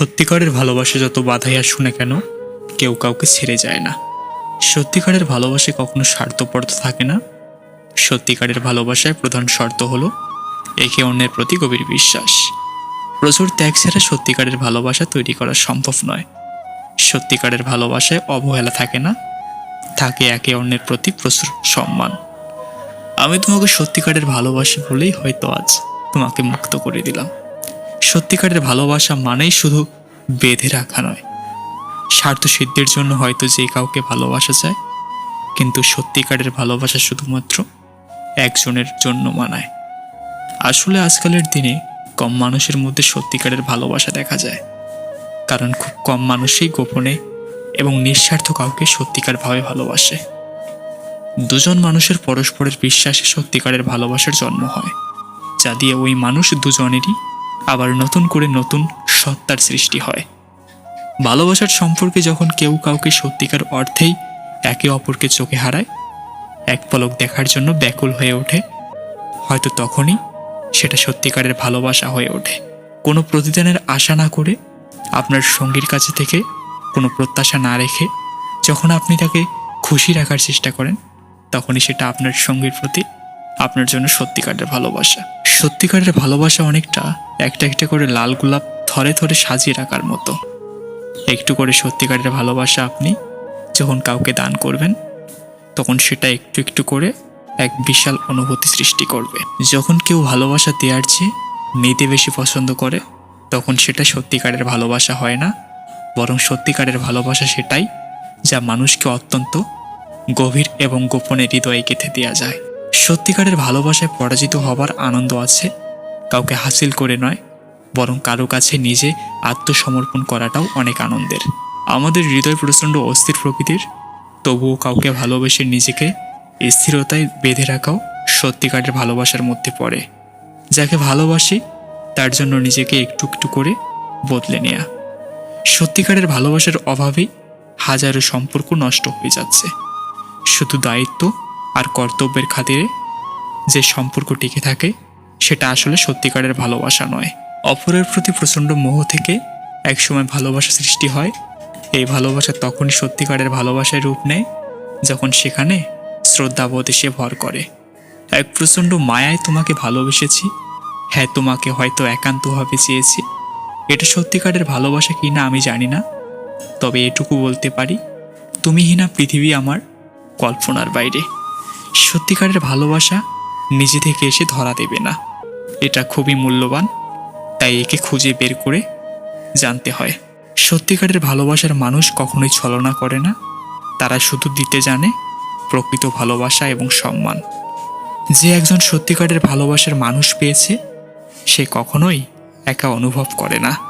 সত্যিকারের ভালোবাসা যত বাধাই আসুক না কেন, কেউ কাউকে ছেড়ে যায় না। সত্যিকারের ভালোবাসায় কখনো স্বার্থপরতা থাকে না। সত্যিকারের ভালোবাসায় প্রধান শর্ত হলো একে অন্যের প্রতি গভীর বিশ্বাস। প্রচুর ত্যাগ ছাড়া সত্যিকারের ভালোবাসা তৈরি করা সম্ভব নয়। সত্যিকারের ভালোবাসায় অবহেলা থাকে না, থাকে একে অন্যের প্রতি প্রচুর সম্মান। আমি তোমাকে সত্যিকারের ভালোবাসি বলেই হয়তো আজ তোমাকে মুক্ত করে দিলাম। সত্যিকারের ভালোবাসা মানেই শুধু বেঁধে রাখা নয়। স্বার্থ সিদ্ধির জন্য হয়তো যে কাউকে ভালোবাসা যায়, কিন্তু সত্যিকারের ভালোবাসা শুধুমাত্র একজনের জন্য মানায়। আসলে আজকালের দিনে কম মানুষের মধ্যে সত্যিকারের ভালোবাসা দেখা যায়। কারণ খুব কম মানুষই গোপনে এবং নিঃস্বার্থ কাউকে সত্যিকারভাবে ভালোবাসে। দুজন মানুষের পরস্পরের বিশ্বাসে সত্যিকারের ভালোবাসার জন্ম হয়। যা দিয়ে ওই মানুষ দুজনেরই আবার নতুন করে নতুন সত্তার সৃষ্টি হয়। ভালোবাসার সম্পর্কে যখন কেউ কাউকে সত্যিকার অর্থেই একে অপরকে চোখে হারায়, এক পলক দেখার জন্য ব্যাকুল হয়ে ওঠে। হয়তো তখনই সেটা সত্যিকারের ভালোবাসা হয়ে ওঠে। কোনো প্রতিদানের আশা না করে আপনার সঙ্গীর কাছে থেকে কোনো প্রত্যাশা না রেখে যখন আপনি তাকে খুশি রাখার চেষ্টা করেন, তখনই সেটা আপনার সঙ্গীর প্রতি আপনার জন্য সত্যিকারের ভালোবাসা। সত্যিকারের ভালোবাসা অনেকটা একটা একটা করে লাল গোলাপ থরে থরে সাজিয়ে রাখার মতো। একটু করে সত্যিকারের ভালোবাসা আপনি যখন কাউকে দান করবেন, তখন সেটা একটু একটু করে এক বিশাল অনুভূতি সৃষ্টি করবে। যখন কেউ ভালোবাসা দেওয়ার চেয়ে নিতে বেশি পছন্দ করে, তখন সেটা সত্যিকারের ভালোবাসা হয় না। বরং সত্যিকারের ভালোবাসা সেটাই যা মানুষকে অত্যন্ত গভীর এবং গোপনে হৃদয়ে গেঁথে দেওয়া যায়। সত্যিকারের ভালোবাসায় পরাজিত হবার আনন্দ আছে, কাউকে হাসিল করে নয়, বরং কারও কাছে নিজে আত্মসমর্পণ করাটাও অনেক আনন্দের। আমাদের হৃদয় প্রচণ্ড অস্থির প্রকৃতির, তবুও কাউকে ভালোবেসে নিজেকে স্থিরতায় বেঁধে রাখাও সত্যিকারের ভালোবাসার মধ্যে পড়ে। যাকে ভালোবাসি, তার জন্য নিজেকে একটু একটু করে বদলে নেয়া। সত্যিকারের ভালোবাসার অভাবেই হাজারো সম্পর্ক নষ্ট হয়ে যাচ্ছে। শুধু দায়িত্ব আর কর্তব্যের খাতিরে যে সম্পর্ক টিকে থাকে, সেটা আসলে সত্যিকারের ভালোবাসা নয়। অপরের প্রতি প্রচণ্ড মোহ থেকে একসময় ভালোবাসা সৃষ্টি হয়। এই ভালোবাসা তখনই সত্যিকারের ভালোবাসায় রূপ নেয়, যখন সেখানে শ্রদ্ধাবোধ এসে ভর করে। এক প্রচণ্ড মায়ায় তোমাকে ভালোবেসেছি হ্যাঁ তোমাকে হয়তো একান্তভাবে চেয়েছি। এটা সত্যিকারের ভালোবাসা কি না আমি জানি না, তবে এটুকু বলতে পারি, তুমি তুমিহীনা পৃথিবী আমার কল্পনার বাইরে। সত্যিকারের ভালোবাসা নিজে থেকে এসে ধরা দেবে না। এটা খুবই মূল্যবান, তাই একে খুঁজে বের করে জানতে হয়। সত্যিকারের ভালোবাসার মানুষ কখনোই ছলনা করে না। তারা শুধু দিতে জানে প্রকৃত ভালোবাসা এবং সম্মান। যে একজন সত্যিকারের ভালোবাসার মানুষ পেয়েছে, সে কখনোই একা অনুভব করে না।